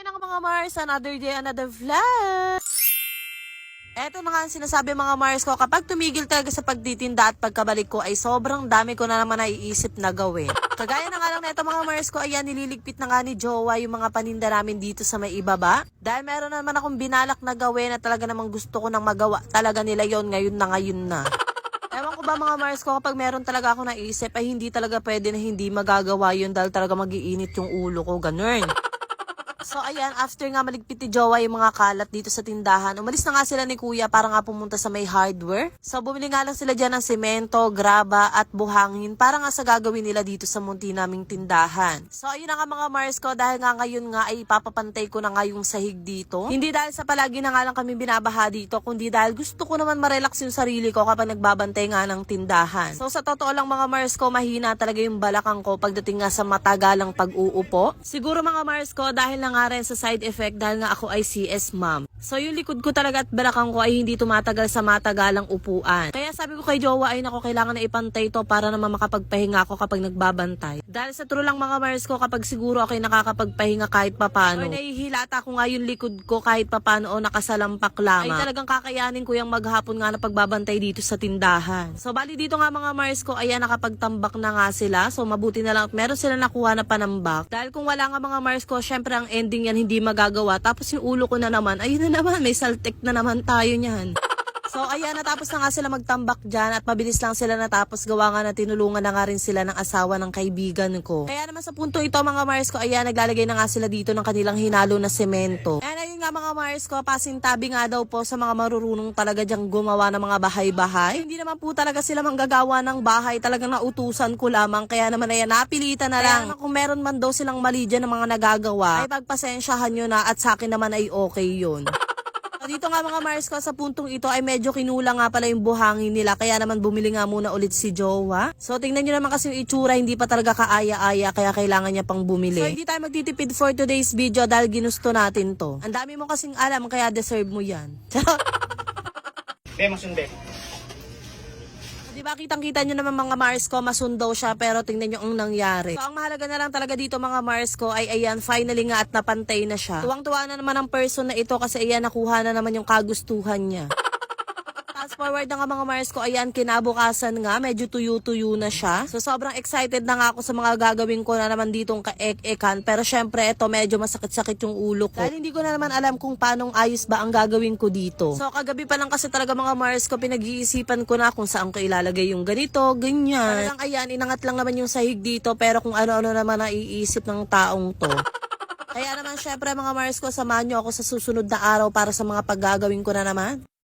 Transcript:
Ayun na mga Mars, another day, another vlog. Eto na nga ang sinasabi mga Mars ko, kapag tumigil talaga sa pagtitinda at pagkabalik ko ay sobrang dami ko na naman naiisip na gawin. Kagaya na nga lang neto mga Mars ko, ayan nililigpit na nga ni Jowa yung mga paninda namin dito sa may ibaba. Dahil meron naman akong binalak na gawin na talaga namang gusto ko nang magawa talaga nila yon ngayon na ngayon na. Ewan ko ba mga Mars ko, kapag meron talaga ako naisip ay hindi talaga pwede na hindi magagawa yun dahil talaga magiinit yung ulo ko, ganun. So ayan, after nga maligpit ni Jowa yung mga kalat dito sa tindahan, umalis na nga sila ni Kuya para nga pumunta sa may hardware. So bumili nga lang sila dyan ng semento, graba at buhangin para nga sa gagawin nila dito sa munti naming tindahan. So ayun na nga mga Mars ko, dahil nga ngayon nga ay papapantay ko na nga yung sahig dito. Hindi dahil sa palagi na nga lang kami binabaha dito, kundi dahil gusto ko naman marelax yung sarili ko kapag nagbabantay nga ng tindahan. So sa totoo lang mga Mars ko, mahina talaga yung balakang ko pagdating nga sa matagalang pag-uupo. Siguro mga Mars ko, dahil na nga rin sa side effect dahil nga ako ay CS ma'am. So yung likod ko talaga at balakang ko ay hindi tumatagal sa matagalang upuan. Kaya sabi ko kay Jowa ay nako kailangan na ipantay to para naman makapagpahinga ako kapag nagbabantay. Dahil sa true lang mga Mars ko kapag siguro ako ay nakakapagpahinga kahit papano. Or nahihilata ko nga yung likod ko kahit papano o nakasalampak lamang. Ay talagang kakayanin ko yung maghapon nga na pagbabantay dito sa tindahan. So bali dito nga mga Mars ko ayan nakapagtambak na nga sila. So mabuti na lang at meron sila nakuha na panambak. Dahil kung wala nga mga Mars ko syempre ang ending yan hindi magagawa. Tapos yung ulo ko na naman ayun na naman may saltek na naman tayo niyan. So ayan, natapos na nga sila magtambak dyan at mabilis lang sila natapos gawa nga na tinulungan na nga rin sila ng asawa ng kaibigan ko. Kaya naman sa punto ito mga Mars ko, ayan, naglalagay na nga sila dito ng kanilang hinalo na semento. Ayan, ayun nga mga Mars ko, pasintabi nga daw po sa mga marurunong talaga dyang gumawa ng mga bahay-bahay. Hindi naman po talaga sila manggagawa ng bahay, talagang nautusan ko lamang. Kaya naman ayan, napilitan na lang. Kaya naman kung meron man daw silang mali dyan ng mga nagagawa, ay pagpasensyahan nyo na at sa akin naman ay okay yun. Dito nga mga Mars ko, sa puntong ito ay medyo kinula nga pala yung buhangin nila. Kaya naman bumili nga muna ulit si Jowa. So tingnan nyo naman kasi yung itsura, hindi pa talaga kaaya-aya. Kaya kailangan niya pang bumili. So hindi tayo magtitipid for today's video dahil ginusto natin to. Ang dami mo kasing alam, kaya deserve mo yan. Be, masunde. Di ba kitang-kita nyo naman mga Mars ko, masundo siya pero tingnan nyo ang nangyari. So ang mahalaga na lang talaga dito mga Mars ko ay ayan, finally nga at napantay na siya. Tuwang-tuwa na naman ang person na ito kasi ayan, nakuha na naman yung kagustuhan niya. Forward na nga mga Mars ko, ayan, kinabukasan nga, medyo tuyo-tuyo na siya. So, sobrang excited na nga ako sa mga gagawin ko na naman ditong kaek-ekan. Pero syempre, ito medyo masakit-sakit yung ulo ko. Dahil hindi ko na naman alam kung paano ayos ba ang gagawin ko dito. So, kagabi pa lang kasi talaga mga Mars ko, pinag-iisipan ko na kung saan ko ilalagay yung ganito, ganyan. Talagang ayan, inangat lang naman yung sahig dito, pero kung ano-ano naman naiisip ng taong to. Kaya naman syempre mga Mars ko, samahan nyo ako sa susunod na araw para sa mga paggagawin ko na naman.